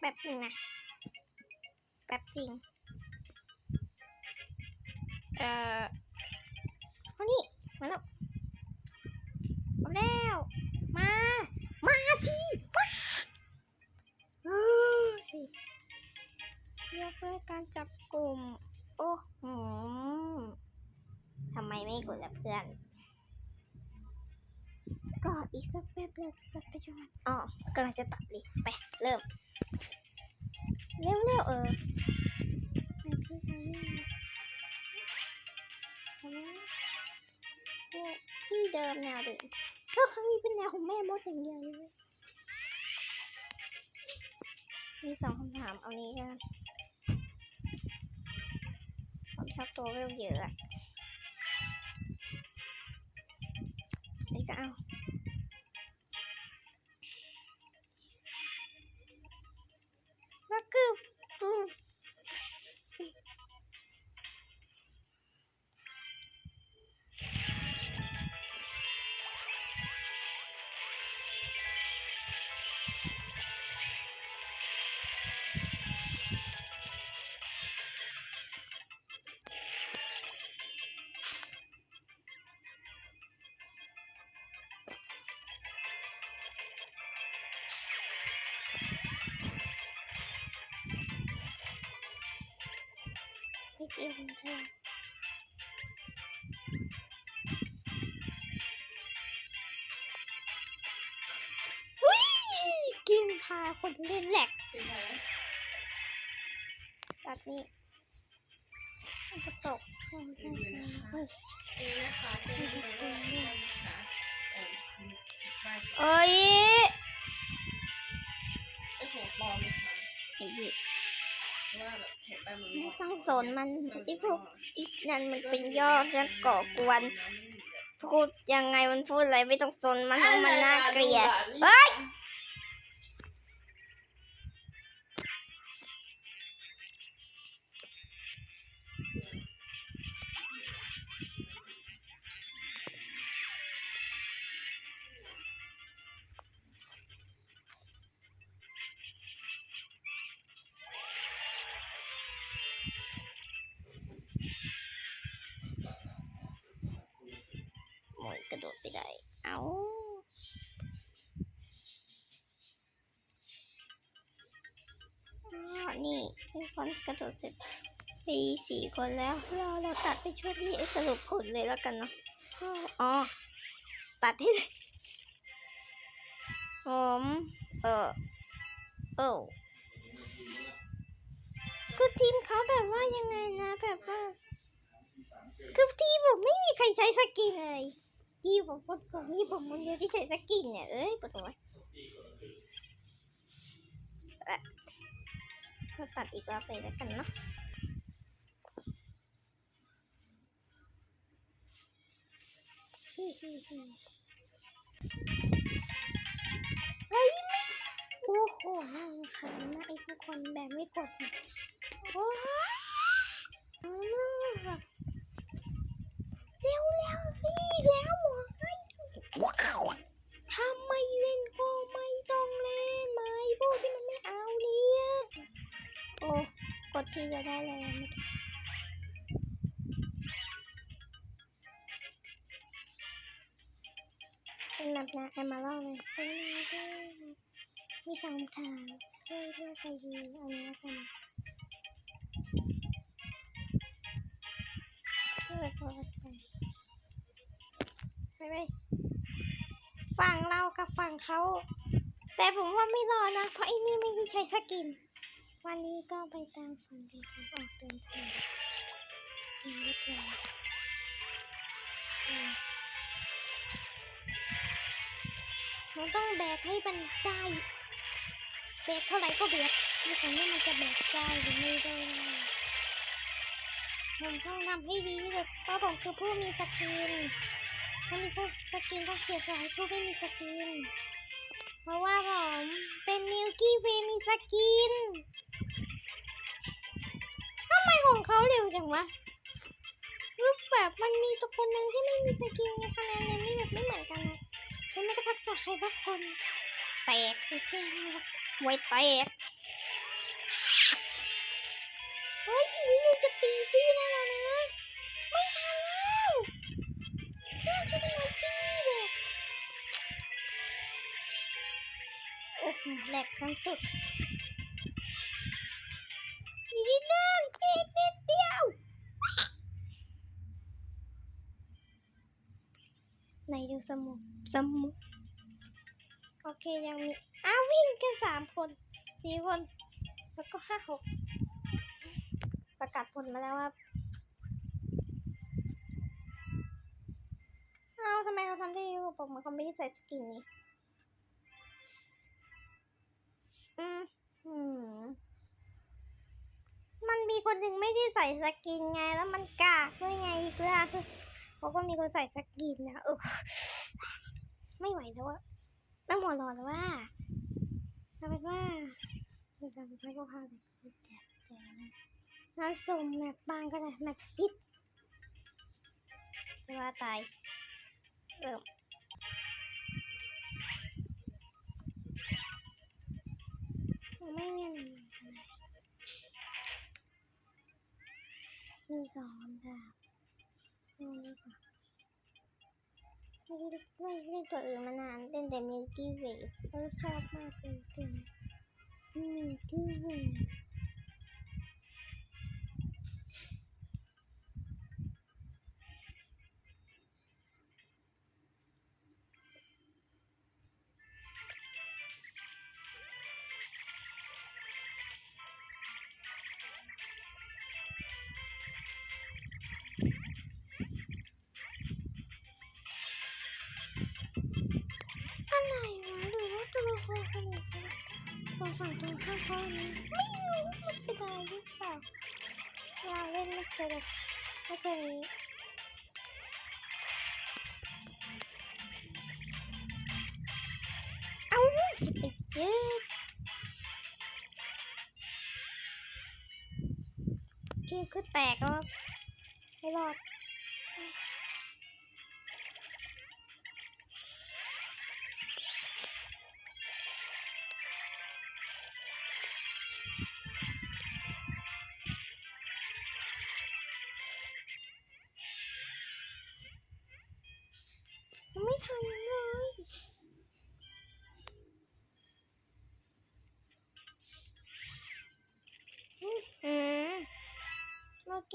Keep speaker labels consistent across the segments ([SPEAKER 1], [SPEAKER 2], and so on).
[SPEAKER 1] แบบจริงนะ แบบจริง เอ่อเอานี่มาแล้วมาแล้ว มา มาสิมาเฮ้ยยกเลิกการจับกลุ่ม โอ้โหทำไมไม่กดละเพื่อน ก็อีกสักแป๊บเราจะตัดไปจนวันอ๋อกำลังจะตัดดิไป เริ่ม เร็วเร็วๆเออไปพี่ทำนี่ทำไมโอ้ที่เดิมแนวเดิมก็ครั้งนี้เป็นแนวของแม่มดอย่างเดียวเลยมีสองคำถามเอานี้กันผมชอบตัวเวลเยอะอะนนี้ก็เอา กี่ยวกับเธออุ้ยกินพาคนเล่นแหลก
[SPEAKER 2] เป็นไงนะ
[SPEAKER 1] แบบนี้มันจะตกเฮ้ย
[SPEAKER 2] เอนะคะเป็นไปได้นะคะเออไป
[SPEAKER 1] เอ้ย
[SPEAKER 2] ไอ้ของปลอมนะคะ
[SPEAKER 1] ไอ้เหี้ย
[SPEAKER 2] ว่าแบบแถบไปมัน
[SPEAKER 1] ไม่ต้องสนมันไอ้พวกอีนั่นมันเป็นย่อจะก่อกวน พูดยังไงมันพูดอะไรไม่ต้องสนมันเพราะมันน่าเกลียดเฮ้ย ไปได้ เอาอ๋อนี่เป็นคนกระโดดเสร็จปีสี่คนแล้ว เราเราตัดไปช่วงที่สรุปผลเลยแล้วกันเนาะอ๋อ ตัดให้เลยผมเออเออคือทีมเขาแบบว่ายังไงนะแบบว่าคือทีมผมไม่มีใครใช้สกินเลย ทีมผมคนก่อนนี่ผมคนเดียวที่ใช้สกินเนี่ยเอ้ยปวดหัวเอ๊ะเราตัดอีกรอบเลยแล้วกันเนาะเฮ้ยไม่โอ้โหน่ารำคาญนะไอ้พวกคนแบบไม่กดเนี่ยโอ้ กดทีจะได้เลยไม่ถูกเป็นแบบนะแอมมาล่าเลยเป็นไงบ้างมีสองทางเพื่อเพื่อไปดีอันนี้กันเพื่อโทษไปไปไปฝั่งเรากับฝั่งเขา แต่ผมว่าไม่รอนะ เพราะไอ้นี่ไม่ได้ใช้สกิน วันนี้ก็ไปตามฝันไปครับออกเดินทางนี่เรียบร้อยอืมมันต้องแบกให้มันได้แบกเท่าไหร่ก็แบกไม่ใช่ว่ามันจะแบกได้หรือไม่ได้ผมต้องทำให้ดีที่สุดเพราะผมคือผู้มีสกินถ้ามีพวกสกินต้องเสียสายผู้ไม่มีสกิน เพราะว่าผมเป็นมิลกี้เวมีสกิน ของเขาเร็วจังวะรูปแบบมันมีตัวคนหนึ่งที่ไม่มีสกิลนคะแนนเลยนี่แบบไม่เหมือนกันนะแล้วม่ก็ทักษะใครสักคนแตกอีกทีนึวยแตกเฮ้ยทีนี้มันจะตีตีได้แล้วนะ ไม่ทันแล้วน่าจะเป็นไงตีเด็กโอ้โหแหลกทั้งสุด สมุสมุโอเคยังมี อ้าววิ่งกันสามคนสี่คน แล้วก็ห้าหกประกาศผลมาแล้วว่าเอาทำไมเขาทำได้บอกเหมือนเขาไม่ได้ใส่สกินนี่อืมอืมมันมีคนหนึ่งไม่ได้ใส่สกินไงแล้วมันกากด้วยไงอีกเวลาคือเขาก็มีคนใส่สกินนะเออ ไม่ไหวแล้วอะต้องหัวร้อนแล้วว่าเอาเป็นว่าเดี๋ยวจะใช้ก็พาเลยแจกแจกงานส่งแมปบางก็ได้แมปปิดจะว่าตายเริ่มไม่มีอะไรมีสองดาบเอาดีกว่า ไม่ได้ไม่เล่นตัวอื่นมานานเล่นแต่มิลกี้เวฟแล้วชอบมากเลยตัวนี้มิลกี้เวฟ ว่าตัวละครคนอื่นตัวฝั่งตรงข้ามเขาอันนี้ไม่รู้มันเป็นอะไรหรือเปล่าเราเล่นไม่เคยแบบไม่เคยนี้เอาจะไปเจอเกมคือแตกแล้วไม่รอด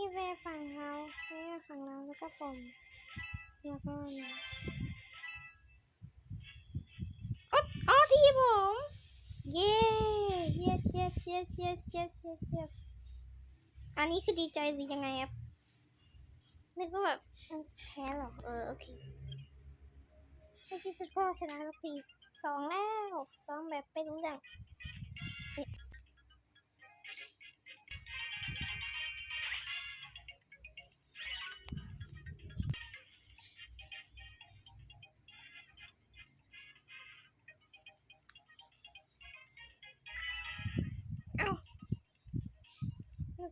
[SPEAKER 1] โลกี้เวฝั่งเขาเวฝั่งเราแล้วก็ผมแล้วก็นะอ๋ออ๋อทีผมเย้ yes yes yes yes yes yes yes อันนี้คือดีใจหรือยังไงครับนึกว่าแบบแพ้หรอเออโอเคในที่สุดก็ชนะสักทีสองแล้วสองแบบไม่รู้เรื่อง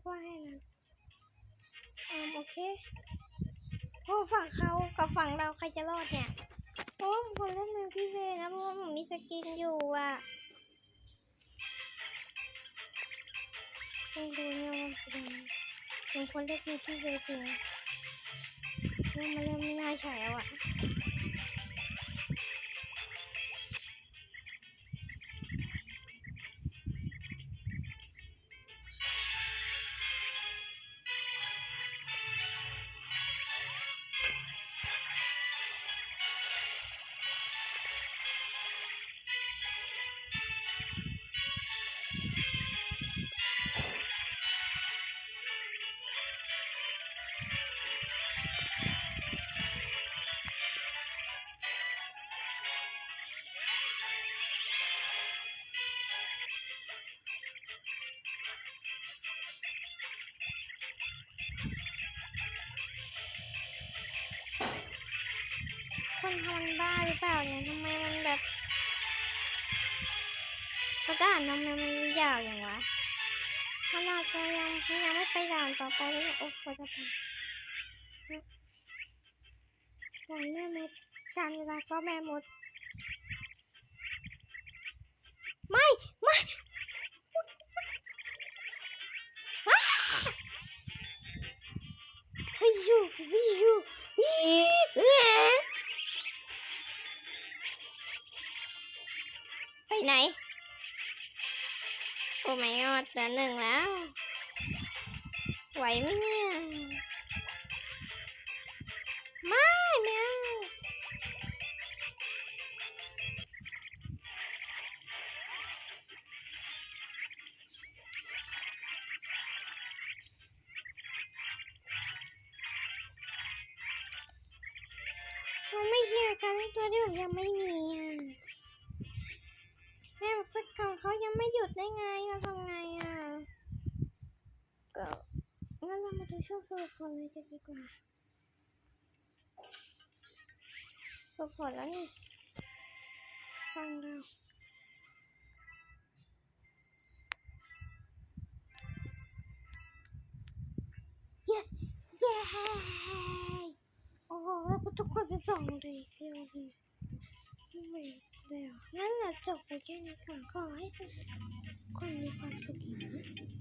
[SPEAKER 1] ว่าให้นะอืมโอเคโอ้ฝั่งเขากับฝั่งเราใครจะรอดเนี่ยโอ้ผมเล่นมือพี่เวนะเพราะว่าผมมีสกินอยู่อะต้องดูเนี่ยว่าเป็นยังไงผมคนเล่นมือพี่เวจริงเริ่มมาเริ่มไม่น่าใช่แล้วอะ คนทำบ้าหรือเปล่าเนี่ยทำไมมันแบบกระดานทำไมมันยาวอย่างวะขนาดจะยังยังไม่ไปด่านต่อไปเลยโอ้โหจะไปด่านแม่มดด่านเวลาก็แม่มดไม่ไม่วิววิววิว ไหน โอ้ my god เหลือหนึ่งแล้ว ไหวไหมเนี่ยไม่ไม่เอาเราไม่เฮียกันให้ตัวที่ผมยังไม่มีอะ แม่บอกสักของเขายังไม่หยุดได้ไงเราทำไงอะก็งั้นเรามาดูช่วงสรุปผลเลยจะดีกว่าสรุปผลแล้วนี่ฟังเรา yes เย้โอ้โหแล้วก็ทุกคนเป็นสองเลยเพียว เลยเดี๋ยวงั้นเราจบไปแค่นี้ก่อนขอให้ทุกคนมีความสุขนะ